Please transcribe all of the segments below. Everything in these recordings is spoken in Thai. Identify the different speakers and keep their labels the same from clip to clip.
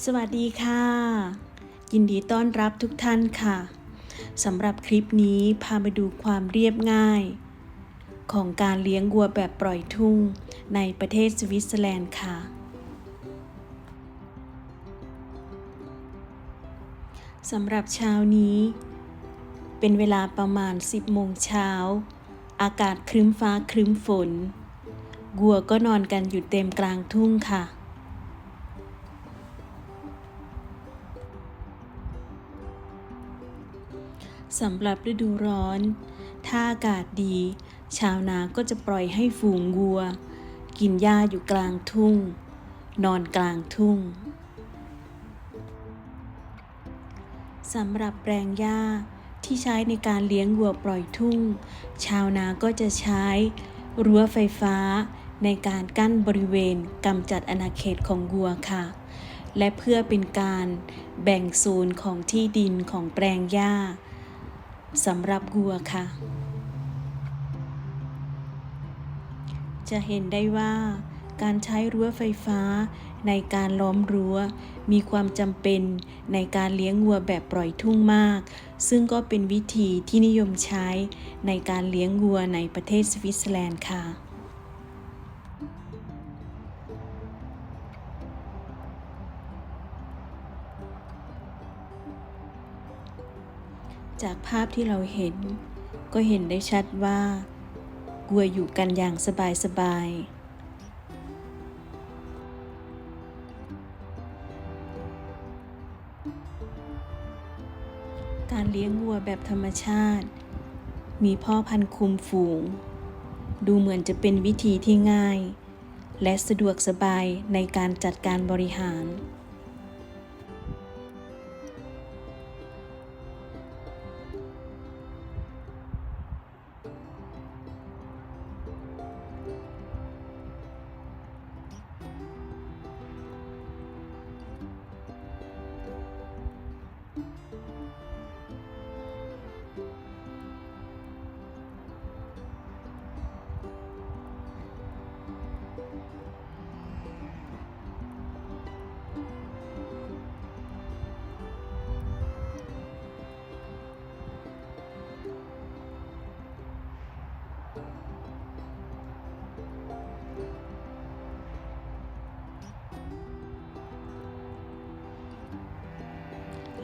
Speaker 1: สวัสดีค่ะ ยินดีต้อนรับทุกท่านค่ะสำหรับคลิปนี้พามาดูความเรียบง่าย ของการเลี้ยงวัวแบบปล่อยทุ่งในประเทศสวิตเซอร์แลนด์ค่ะสำหรับเช้านี้ เป็นเวลาประมาณ 10 โมงเช้า อากาศครึ้มฟ้าครึ้มฝนวัวก็นอนกันอยู่เต็มกลางทุ่งค่ะ สำหรับฤดูร้อน ถ้าอากาศดี ชาวนาก็จะปล่อยให้ฝูงวัว กินหญ้าอยู่กลางทุ่ง นอนกลางทุ่งสำหรับแปลงหญ้าที่ใช้ในการเลี้ยงวัวปล่อยทุ่ง ชาวนาก็จะใช้รั้วไฟฟ้าในการกั้นบริเวณกำจัดอาณาเขตของวัวค่ะ และเพื่อเป็นการแบ่งโซนของที่ดินของแปลงหญ้า สำหรับวัวค่ะ จะเห็นได้ว่าการใช้รั้วไฟฟ้าในการล้อมรั้ว มีความจำเป็นในการเลี้ยงวัวแบบปล่อยทุ่งมาก ซึ่งก็เป็นวิธีที่นิยมใช้ในการเลี้ยงวัวในประเทศสวิตเซอร์แลนด์ค่ะ จากภาพที่เราเห็น ก็เห็นได้ชัดว่าวัวอยู่กันอย่างสบายๆการเลี้ยงวัวแบบธรรมชาติ มีพ่อพันธุ์คุมฝูง ดูเหมือนจะเป็นวิธีที่ง่าย และสะดวกสบายในการจัดการบริหาร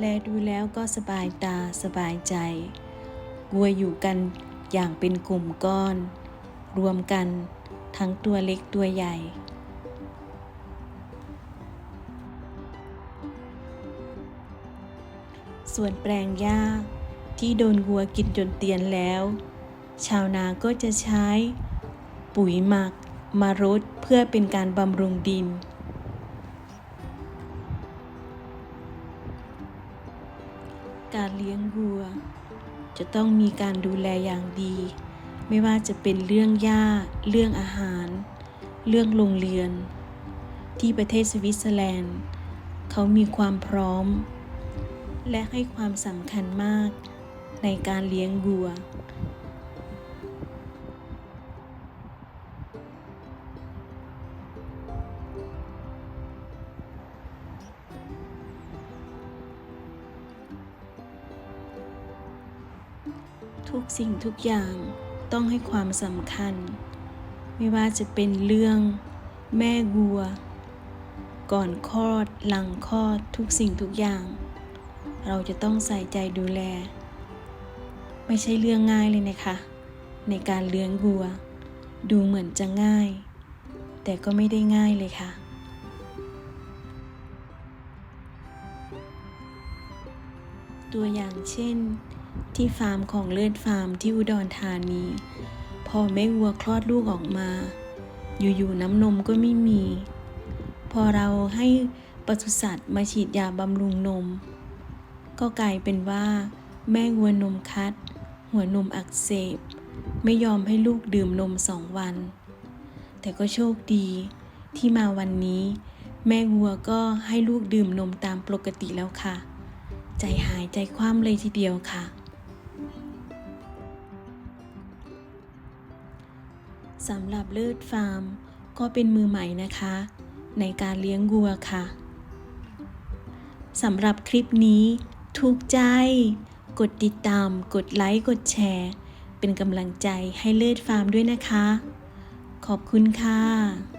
Speaker 1: และดูแล้วก็สบายตาสบายใจวัวอยู่กันอย่างเป็นกลุ่มก้อน รวมกันทั้งตัวเล็กตัวใหญ่ ส่วนแปลงหญ้าที่โดนวัวกินจนเตียนแล้ว ชาวนาก็จะใช้ ปุ๋ยหมักมารดเพื่อเป็นการบำรุงดิน การเลี้ยงวัว จะต้องมีการดูแลอย่างดี ไม่ว่าจะเป็นเรื่องหญ้า เรื่องอาหาร เรื่องโรงเรือนที่ประเทศสวิตเซอร์แลนด์ เขามีความพร้อม และให้ความสำคัญมากในการเลี้ยงวัว ทุกสิ่งทุกอย่างต้องให้ความสำคัญ ไม่ว่าจะเป็นเรื่องแม่วัว ก่อนคลอด หลังคลอดทุกสิ่งทุกอย่าง เราจะต้องใส่ใจดูแล ไม่ใช่เรื่องง่ายเลยนะคะ ในการเลี้ยงวัว ดูเหมือนจะง่าย แต่ก็ไม่ได้ง่ายเลยค่ะตัวอย่างเช่น ที่ฟาร์มของเลือดฟาร์มที่อุดรธานี พอแม่วัวคลอดลูกออกมา อยู่ๆน้ำนมก็ไม่มี พอเราให้ปศุสัตว์มาฉีดยาบำรุงนม ก็กลายเป็นว่า แม่วัวนมคัด หัวนมอักเสบ ไม่ยอมให้ลูกดื่มนมสองวัน แต่ก็โชคดีที่มาวันนี้ แม่วัวก็ให้ลูกดื่มนมตามปกติแล้วค่ะ ใจหายใจคว่ำเลยทีเดียวค่ะ สำหรับเลิศฟาร์ม ก็เป็นมือใหม่นะคะ ในการเลี้ยงวัวค่ะสำหรับคลิปนี้ ถูกใจ กดติดตาม กดไลค์ กดแชร์ เป็นกำลังใจให้เลิศฟาร์มด้วยนะคะ ขอบคุณค่ะ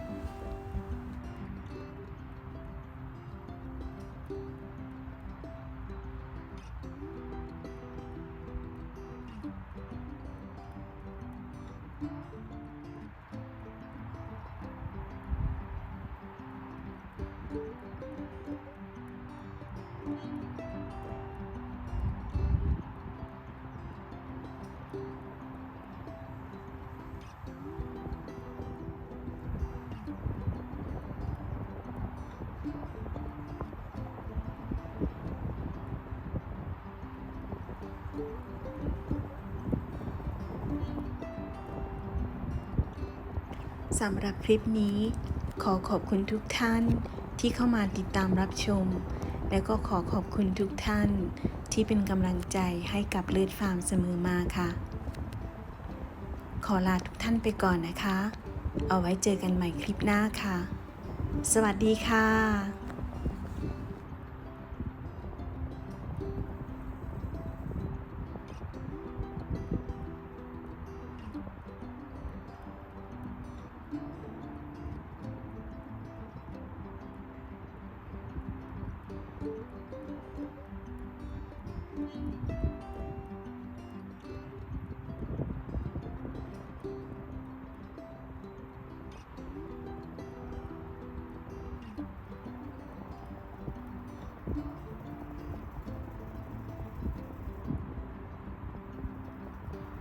Speaker 1: สำหรับคลิปนี้ ขอขอบคุณทุกท่านที่เข้ามาติดตามรับชม และก็ขอขอบคุณทุกท่านที่เป็นกำลังใจให้กับเลือดฟาร์มเสมอมาค่ะ ขอลาทุกท่านไปก่อนนะคะ เอาไว้เจอกันใหม่คลิปหน้าค่ะ สวัสดีค่ะ